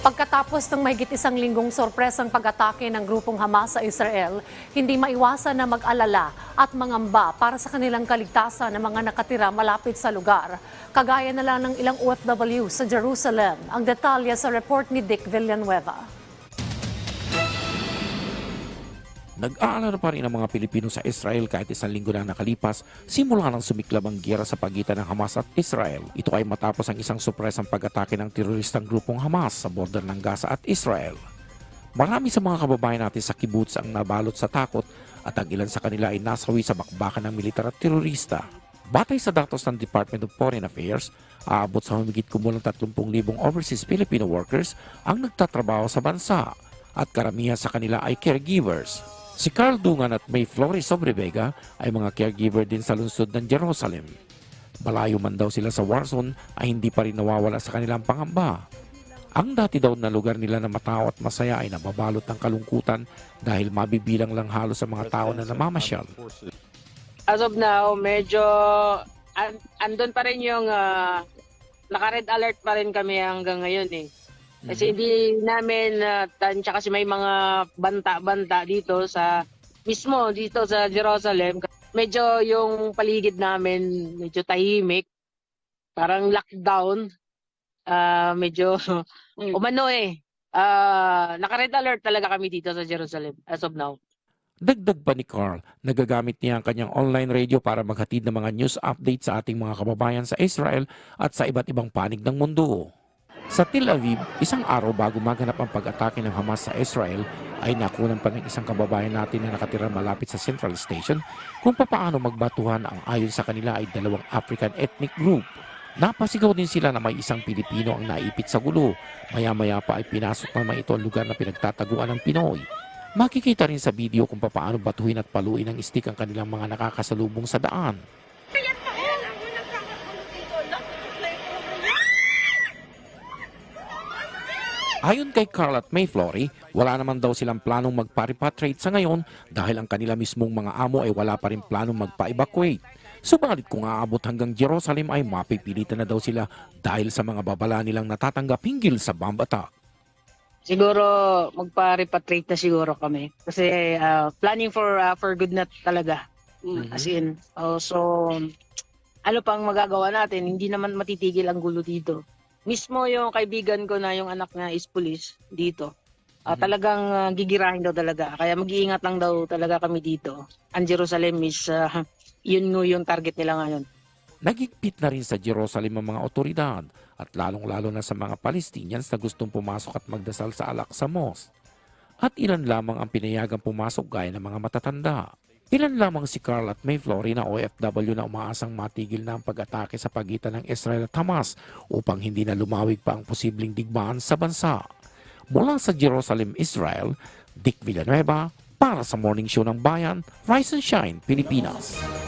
Pagkatapos ng mahigit isang linggong sorpresang pag-atake ng grupong Hamas sa Israel, hindi maiwasan na mag-alala at mangamba para sa kanilang kaligtasan ng mga nakatira malapit sa lugar. Kagaya na lang ng ilang OFW sa Jerusalem. Ang detalye sa report ni Dick Villanueva. Nag-aalala pa rin ang mga Pilipino sa Israel kahit isang linggo na nakalipas simula nang sumiklab ang giyera sa pagitan ng Hamas at Israel. Ito ay matapos ang isang supresang pag-atake ng teroristang grupong Hamas sa border ng Gaza at Israel. Marami sa mga kababayan natin sa kibbutz ang nabalot sa takot at ang ilan sa kanila ay nasawi sa bakbakan ng militar at terorista. Batay sa datos ng Department of Foreign Affairs, aabot sa humigit kumulang 30,000 overseas Filipino workers ang nagtatrabaho sa bansa at karamihan sa kanila ay caregivers. Si Carl Dungan at May Flores Sobrevega ay mga caregiver din sa lungsod ng Jerusalem. Malayo man daw sila sa war zone ay hindi pa rin nawawala sa kanilang pangamba. Ang dati daw na lugar nila na matao at masaya ay nababalot ng kalungkutan dahil mabibilang lang halos sa mga tao na namamasyal. As of now, medyo an- andun pa rin yung ah, naka-red alert pa rin kami hanggang ngayon eh. Kasi hindi namin uh, tansya kasi may mga banta-banta dito sa mismo dito sa Jerusalem. Medyo yung paligid namin medyo tahimik. Parang lockdown. Ah, medyo umano eh. Ah, naka-red alert talaga kami dito sa Jerusalem as of now. Dagdag pa ni Carl, nagagamit niya ang kanyang online radio para maghatid ng mga news update sa ating mga kababayan sa Israel at sa iba't ibang panig ng mundo. Sa Tel Aviv, isang araw bago maganap ang pag-atake ng Hamas sa Israel, ay nakunan pa ng isang kababayan natin na nakatira malapit sa Central Station kung papaano magbatuhan ang ayon sa kanila ay dalawang African ethnic group. Napasigaw din sila na may isang Pilipino ang naipit sa gulo. Maya-maya pa ay pinasok naman ito ang lugar na pinagtataguan ng Pinoy. Makikita rin sa video kung papaano batuhin at paluin ng stick ang kanilang mga nakakasalubong sa daan. Ayon kay Carl at May Flory, wala naman daw silang planong magpa-repatriate sa ngayon dahil ang kanila mismong mga amo ay wala pa rin planong magpa-evacuate. Subalit kung aabot hanggang Jerusalem ay mapipilitan na daw sila dahil sa mga babala nilang natatanggap hinggil sa bomb attack. Siguro magpa-repatriate na siguro kami kasi ah, planning for ah, for good na talaga. Mhm. As in, oh, so ano pang magagawa natin? Hindi naman matitigil ang gulo dito. Mismo yung kaibigan ko na yung anak niya is police dito. Ah, Mhm. Talagang ah, gigirahin daw talaga. Kaya mag-iingat lang daw talaga kami dito. Ang Jerusalem is ah, yun nga yung target nila ngayon. Nagigpit na rin sa Jerusalem ang mga otoridad at lalong-lalo na sa mga Palestinians na gustong pumasok at magdasal sa Al-Aqsa Mosque. At ilan lamang ang pinayagang pumasok gaya ng mga matatanda. Ilan lamang si Carl at May Flory na OFW na umaasang matigil na ang pag-atake sa pagitan ng Israel at Hamas upang hindi na lumawig pa ang posibleng digmaan sa bansa. Mula sa Jerusalem, Israel, Dick Villanueva para sa Morning Show ng Bayan, Rise and Shine, Pilipinas.